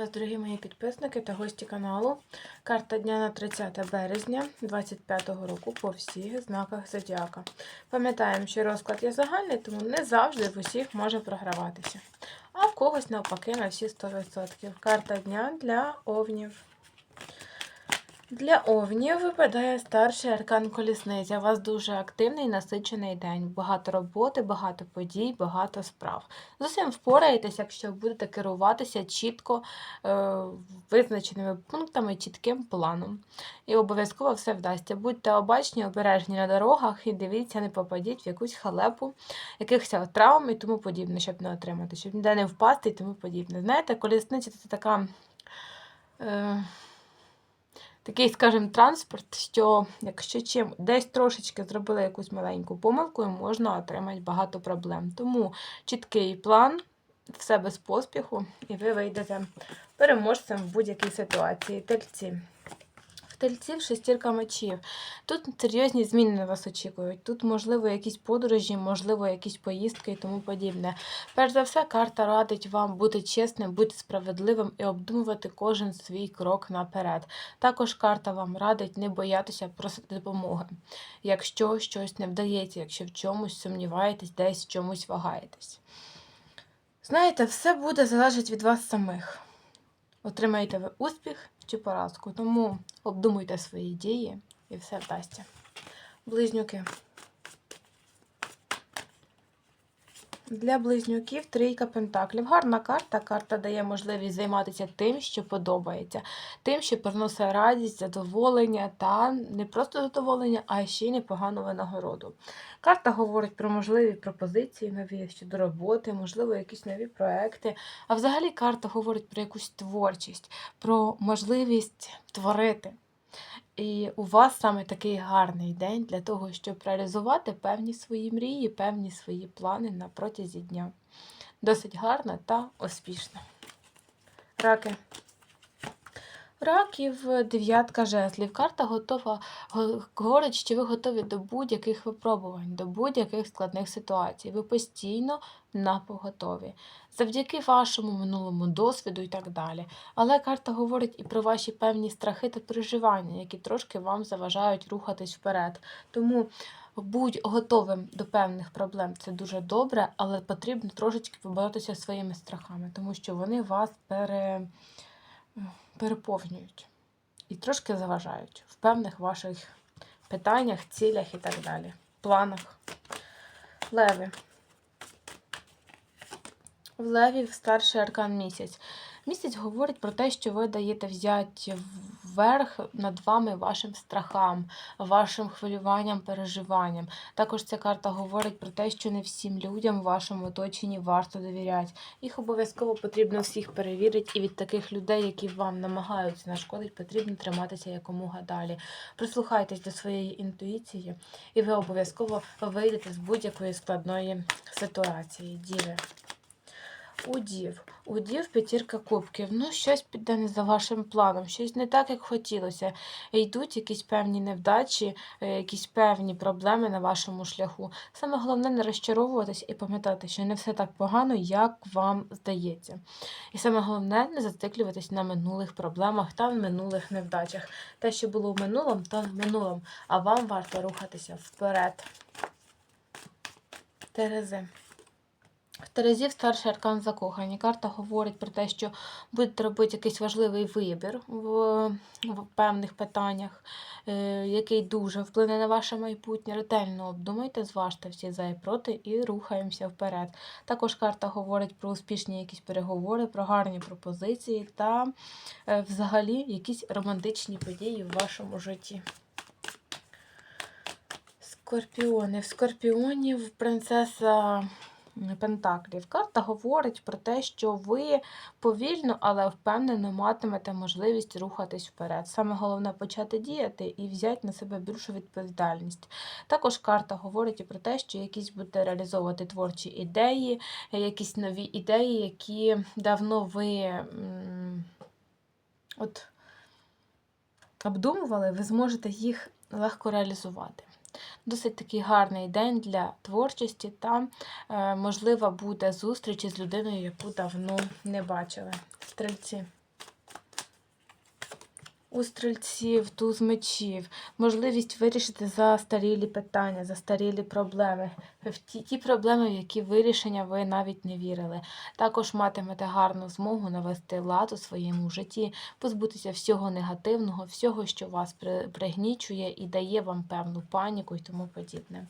вас, дорогі мої підписники та гості каналу. Карта дня на 30 березня 2025 року по всіх знаках зодіака. Пам'ятаємо, що розклад є загальний, тому не завжди в усіх може програватися. А в когось навпаки на всі 100%. Карта дня для овнів. Для овнів випадає старший аркан колісниця. У вас дуже активний насичений день. Багато роботи, багато подій, багато справ. З усім впораєтесь, якщо будете керуватися чітко е, визначеними пунктами, чітким планом. І обов'язково все вдасться. Будьте обачні, обережні на дорогах і дивіться, не попадіть в якусь халепу, якихось травм і тому подібне, щоб не отримати, щоб ніде не впасти і тому подібне. Знаєте, колісниця це така. Е, такий, скажімо, транспорт, що якщо чим десь трошечки зробили якусь маленьку помилку, можна отримати багато проблем. Тому чіткий план, все без поспіху, і ви вийдете переможцем в будь-якій ситуації. Тельці. В тельців шестірка мечів. Тут серйозні зміни на вас очікують. Тут, можливо, якісь подорожі, можливо, якісь поїздки і тому подібне. Перш за все, карта радить вам бути чесним, бути справедливим і обдумувати кожен свій крок наперед. Також карта вам радить не боятися просити допомоги, якщо щось не вдається, якщо в чомусь сумніваєтесь, десь в чомусь вагаєтесь. Знаєте, все буде залежати від вас самих. Отримаєте ви успіх чи поразку. Тому обдумуйте свої дії і все вдасться. Близнюки. Для близнюків трійка пентаклів. Гарна карта. Карта дає можливість займатися тим, що подобається, тим, що приносить радість, задоволення та не просто задоволення, а ще й непогану винагороду. Карта говорить про можливі пропозиції нові щодо роботи, можливо, якісь нові проекти. А взагалі карта говорить про якусь творчість, про можливість творити. І у вас саме такий гарний день для того, щоб реалізувати певні свої мрії, певні свої плани на протязі дня. Досить гарна та успішна. Раки. Раків дев'ятка жезлів. Карта готова говорить, що ви готові до будь-яких випробувань, до будь-яких складних ситуацій. Ви постійно на поготові. Завдяки вашому минулому досвіду і так далі. Але карта говорить і про ваші певні страхи та переживання, які трошки вам заважають рухатись вперед. Тому будь готовим до певних проблем це дуже добре, але потрібно трошечки поборотися своїми страхами, тому що вони вас пере переповнюють і трошки заважають в певних ваших питаннях, цілях і так далі, планах. Леви. В Леві старший аркан місяць. Місяць говорить про те, що ви даєте взяти вверх над вами вашим страхам, вашим хвилюванням, переживанням. Також ця карта говорить про те, що не всім людям в вашому оточенні варто довіряти. Їх обов'язково потрібно всіх перевірити, і від таких людей, які вам намагаються нашкодити, потрібно триматися якомога далі. Прислухайтесь до своєї інтуїції, і ви обов'язково вийдете з будь-якої складної ситуації. Діви. У дів. У дів п'ятірка кубків. Ну, щось піде не за вашим планом, щось не так, як хотілося. Йдуть якісь певні невдачі, е, якісь певні проблеми на вашому шляху. Саме головне не розчаровуватись і пам'ятати, що не все так погано, як вам здається. І саме головне не зациклюватись на минулих проблемах та минулих невдачах. Те, що було в минулому, то в минулому, а вам варто рухатися вперед. Терези. Терезів старший аркан закохані. Карта говорить про те, що будете робити якийсь важливий вибір в, в певних питаннях, е, який дуже вплине на ваше майбутнє. Ретельно обдумайте, зважте всі за і проти і рухаємося вперед. Також карта говорить про успішні якісь переговори, про гарні пропозиції та е, взагалі якісь романтичні події в вашому житті. Скорпіони. В скорпіонів принцеса Пентаклів. Карта говорить про те, що ви повільно, але впевнено матимете можливість рухатись вперед. Саме головне почати діяти і взяти на себе більшу відповідальність. Також карта говорить і про те, що якісь будете реалізовувати творчі ідеї, якісь нові ідеї, які давно ви от, обдумували, ви зможете їх легко реалізувати. Досить такий гарний день для творчості та, можлива можливо, буде зустріч із людиною, яку давно не бачили. Стрільці. У стрільців, туз мечів, можливість вирішити застарілі питання, застарілі проблеми, в ті, ті проблеми, в які вирішення ви навіть не вірили. Також матимете гарну змогу навести лад у своєму житті, позбутися всього негативного, всього, що вас пригнічує і дає вам певну паніку і тому подібне.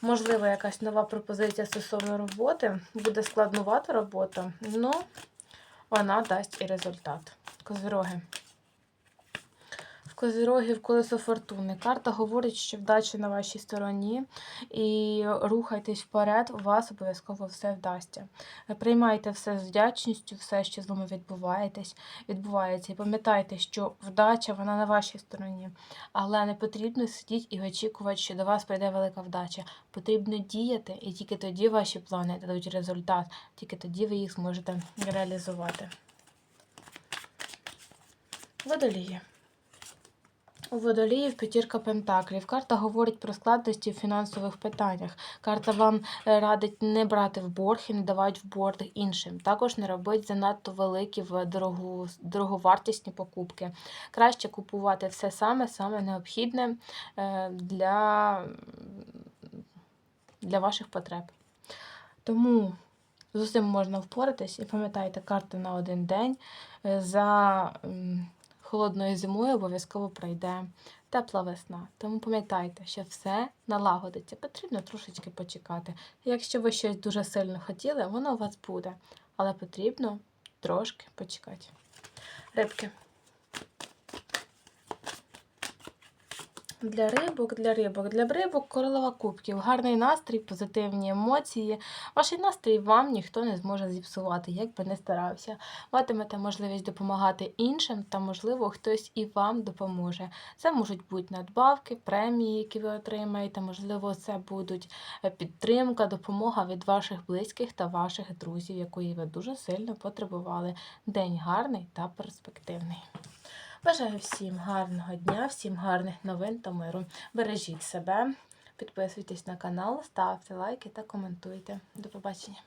Можливо, якась нова пропозиція стосовно роботи, буде складнувата робота, але вона дасть і результат. Козироги. Козирогів колесо фортуни. Карта говорить, що вдача на вашій стороні, і рухайтесь вперед, у вас обов'язково все вдасться. Приймайте все з вдячністю, все, що з вами відбуваєтесь, відбувається. І пам'ятайте, що вдача вона на вашій стороні, але не потрібно сидіти і очікувати, що до вас прийде велика вдача. Потрібно діяти, і тільки тоді ваші плани дадуть результат, тільки тоді ви їх зможете реалізувати. Водолії. У водоліїв п'ятірка пентаклів. Карта говорить про складності в фінансових питаннях. Карта вам е, радить не брати в борг і не давати в борг іншим. Також не робити занадто великі в дорогу, дороговартісні покупки. Краще купувати все саме, саме необхідне е, для, для ваших потреб. Тому з усім можна впоратись і пам'ятайте, карта на один день е, за. Холодною зимою обов'язково пройде тепла весна. Тому пам'ятайте, що все налагодиться. Потрібно трошечки почекати. Якщо ви щось дуже сильно хотіли, воно у вас буде. Але потрібно трошки почекати. Рибки. Для рибок, для рибок, для рибок королева кубків. Гарний настрій, позитивні емоції. Ваш настрій вам ніхто не зможе зіпсувати, як би не старався. Матимете можливість допомагати іншим, та, можливо, хтось і вам допоможе. Це можуть бути надбавки, премії, які ви отримаєте. Можливо, це будуть е, підтримка, допомога від ваших близьких та ваших друзів, якої ви дуже сильно потребували. День гарний та перспективний. Бажаю всім гарного дня, всім гарних новин та миру. Бережіть себе, підписуйтесь на канал, ставте лайки та коментуйте. До побачення.